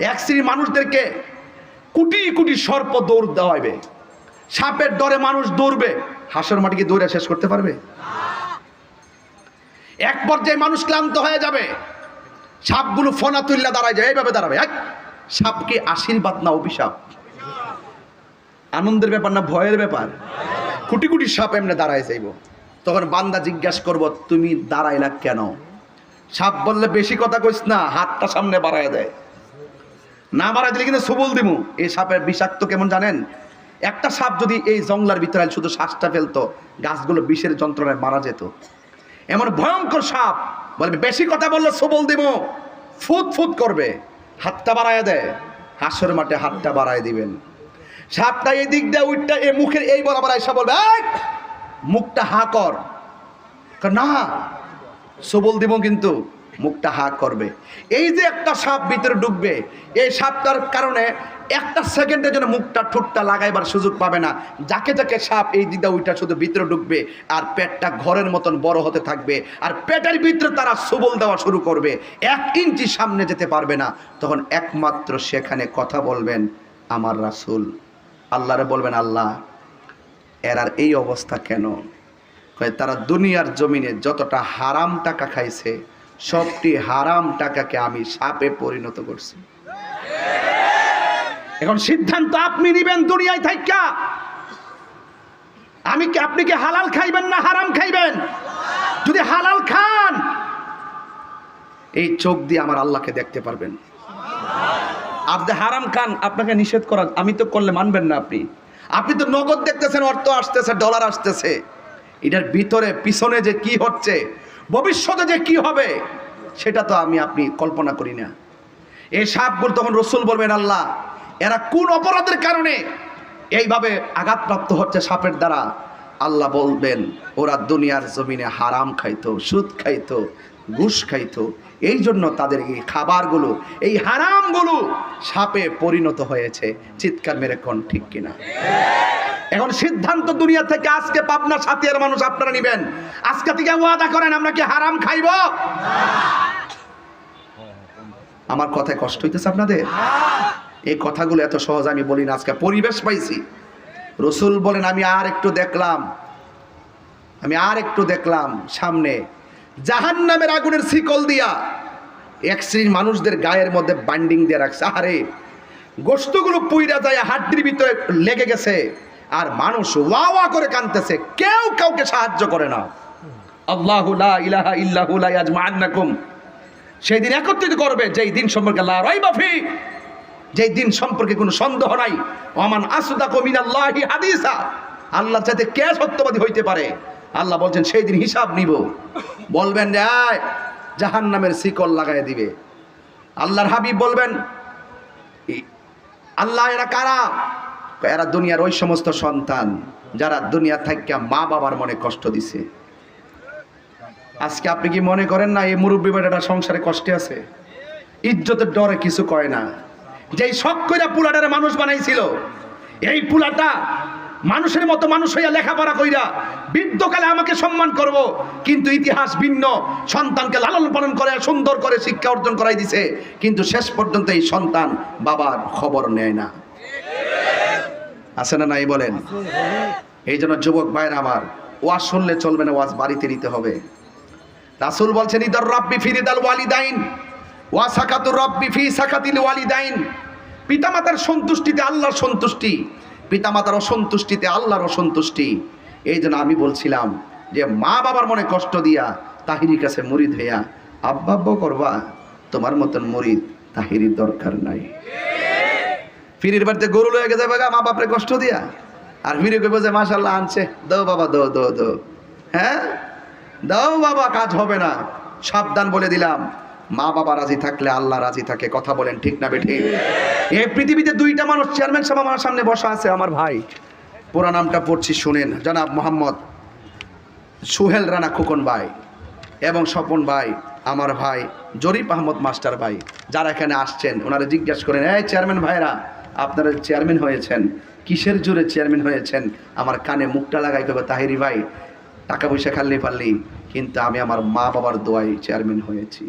এক শ্রেণির মানুষদেরকে কোটি কোটি সর্প দৌড় দেওয়াইবে। সাপের ডরে মানুষ দৌড়বে, হাঁসের মাটিকে দৌড়ে শেষ করতে পারবে? এক পর্যায়ে মানুষ ক্লান্ত হয়ে যাবে, সাপগুলো ফোনা তুল্লা দাঁড়ায় যায়, এইভাবে দাঁড়াবে। এক সাপ আশীর্বাদ না অভিশাপ। আনন্দের ব্যাপার না, ভয়ের ব্যাপার। কোটি কোটি সাপ এমনি দাঁড়ায় যাইব। তখন বান্দা জিজ্ঞাসা করব, তুমি দাঁড়াইলা কেন? সাপ বললে, বেশি কথা কইস না, হাতটা সামনে বাড়ায় দেয় না বাড়ায় দিলে কিন্তু সবল দিমু। এই সাপের বিষাক্ত কেমন জানেন? একটা সাপ যদি এই জঙ্গলার ভিতরে শুধু শ্বাসটা ফেলতো গাছগুলো বিষের যন্ত্রণায় মারা যেত। এমন ভয়ঙ্কর সাপ বলবে বেশি কথা বললে সবল দিব ফুট ফুট করবে হাতটা বাড়ায় দেয় হাঁসের মাঠে হাতটা বাড়ায় দিবেন। সাপটা এই দিক দিয়ে উঠটা এই মুখের এই বরাবর এসে বলবে "এই, মুখটা হা কর। না সবল দিব কিন্তু। মুখটা হা করবে। এই যে একটা সাপ ভিতরে ঢুকবে, এই সাপটার কারণে একটা সেকেন্ডের জন্য মুখটা ঠোঁটটা লাগাইবার সুযোগ পাবে না। যাকে যাকে সাপ এই দিদা ওইটা শুধু ভিতরে ঢুকবে আর পেটটা ঘরের মতন বড় হতে থাকবে আর পেটের ভিতরে তারা সবল দেওয়া শুরু করবে। এক ইঞ্চি সামনে যেতে পারবে না। তখন একমাত্র সেখানে কথা বলবেন আমার রাসূল। আল্লাহরে বলবেন, আল্লাহ এর আর এই অবস্থা কেন? তারা দুনিয়ার জমিনে যতটা হারাম টাকা খাইছে সবটি হারাম টাকাকে আমি সাপে পরিণত করছি। এখন সিদ্ধান্ত আপনি নিবেন দুনিয়ায় থাইকা। আমি কি আপনি কি হালাল খাইবেন না হারাম খাইবেন? যদি হালাল খান, এই চোখ দিয়ে আমার আল্লাহকে দেখতে পারবেন। আপনি হারাম খান, আপনাকে নিষেধ করা আমি তো করলে মানবেন না আপনি। আপনি তো নগদ দেখতেছেন, অর্থ আসতেছে ডলার আসতেছে। এটার ভিতরে, পিছনে যে কি হচ্ছে ভবিষ্যতে যে কি হবে, সেটা তো আমি আপনি কল্পনা করি না। এই সাপগুলো তখন রসুল বলবেন, আল্লাহ, এরা কোন অপরাধের কারণে এইভাবে আঘাতপ্রাপ্ত হচ্ছে সাপের দ্বারা? আল্লাহ বলবেন, ওরা দুনিয়ার জমিনে হারাম খাইতো, সুদ খাইতো, ঘুষ খাইতো। এই জন্য তাদের এই খাবারগুলো, এই হারামগুলো সাপে পরিণত হয়েছে। চিৎকার মেরে কোন ঠিক কিনা? এখন সিদ্ধান্ত দুনিয়া থেকে আজকে পাবনা সাথিয়ার মানুষ আপনারা নিবেন। আজকে থেকে ওয়াদা করেন, আমরা কি হারাম খাইব? আমার কথায় কষ্ট হইতেছে আপনাদের? এই কথাগুলো এত সহজ আমি বলি না, আজকে পরিবেশ পাইছি। রসুল বলেন, আমি আর একটু দেখলাম। আমি আর একটু দেখলাম সামনে। জাহান নামের আগুনের শিকল দিয়া এক শ্রেণির মানুষদের গায়ের মধ্যে বান্ডিং দিয়ে রাখছে। আরে গোস্তগুলো পুইরা যায়, হাড্ডির ভিতরে লেগে গেছে। আর মানুষ ওয়া ওয়া করে কানতেছে কেউ কাউকে সাহায্য করে না। আল্লাহু ইলাহা ইল্লাহু লা ইয়াজমাআন্নাকুম। সেই দিন একত্রিত করবে, যেই দিন সম্পর্কে লা রাইবা ফি, যেই দিন সম্পর্কে কোনো সন্দেহ নাই। ওমান আসদাকু মিনাল্লাহি হাদিসা। আল্লাহ যাতে কে সত্যবাদী হইতে পারে? আল্লাহ বলছেন, সেই দিন হিসাব নিব। বলবেন যে আয় জাহান নামের শিকল লাগাই দিবে। আল্লাহর হাবিব বলবেন আল্লাহ এরা কারা? এরা দুনিয়ার ওই সমস্ত সন্তান যারা দুনিয়া থেকে মা বাবার মনে কষ্ট দিছে। আজকে আপনি কি মনে করেন না এই মুরব্বী বেটাটা সংসারে কষ্টে আছে? ইজ্জতের ডরে কিছু কয় না। যেই শখ কইরা পুলাটারে মানুষ বানাইছিল, এই পুলাটা মানুষের মতো মানুষ হইয়া লেখাপড়া কইরা বৃদ্ধকালে আমাকে সম্মান করব, কিন্তু ইতিহাস ভিন্ন। সন্তানকে লালন পালন করে, সুন্দর করে শিক্ষা অর্জন করাই দিছে, কিন্তু শেষ পর্যন্ত এই সন্তান বাবার খবর নেয় না। আছে না নাই বলেন? এই জন্য যুবক ভাইয়ের আমার ওয়াজ শুনলে চলবে না ওয়াজ বাড়িতে নিতে হবে। রাসূল বলছেন ইদার রাব্বি ফিরিদাল ওয়ালিদাইন ওয়া সাকাতুর রাব্বি ফি সাকাতিল ওয়ালিদাইন। পিতামাতার সন্তুষ্টিতে আল্লাহর সন্তুষ্টি পিতামাতার অসন্তুষ্টিতে আল্লাহর অসন্তুষ্টি। এই জন্য আমি বলছিলাম যে মা বাবার মনে কষ্ট দিয়া তাহিরির কাছে মুরিদ হইয়া আব্বাব্য করবা? তোমার মতন মুরিদ তাহিরির দরকার নাই। ফিরির বাড়িতে গরু লয়ে গেছে বাগা, মা বাপরে কষ্ট দিয়া। আর ফিরে কইব যে মাশাল্লাহ আনছে। দো বাবা দো দো দো হ্যাঁ? দাও বাবা, কাজ হবে না। সাবধান বলে দিলাম। মা বাবা রাজি থাকলে আল্লাহ রাজি থাকে। কথা বলেন ঠিক না বেঠি? এই পৃথিবীতে দুইটা মানুষ, চেয়ারম্যান সাহেব আমার সামনে বসা আছে, আমার ভাই। পুরা নামটা পড়ছি, শুনেন। জনাব মোহাম্মদ সুহেল রানা খোকন ভাই এবং স্বপন ভাই, আমার ভাই জরিফ আহমদ মাস্টার ভাই, যারা এখানে আসছেন, ওনারা জিজ্ঞাসা করেন, এই চেয়ারম্যান ভাইরা আপনারা চেয়ারম্যান হয়েছেন, কিসের জোরে চেয়ারম্যান হয়েছেন, আমার কানে মুখটা লাগাই তবে তাহিরি ভাই, টাকা পয়সা খাল্লি পারলি কিন্তু আমি আমার মা বাবার দোয়াই চেয়ারম্যান হয়েছি।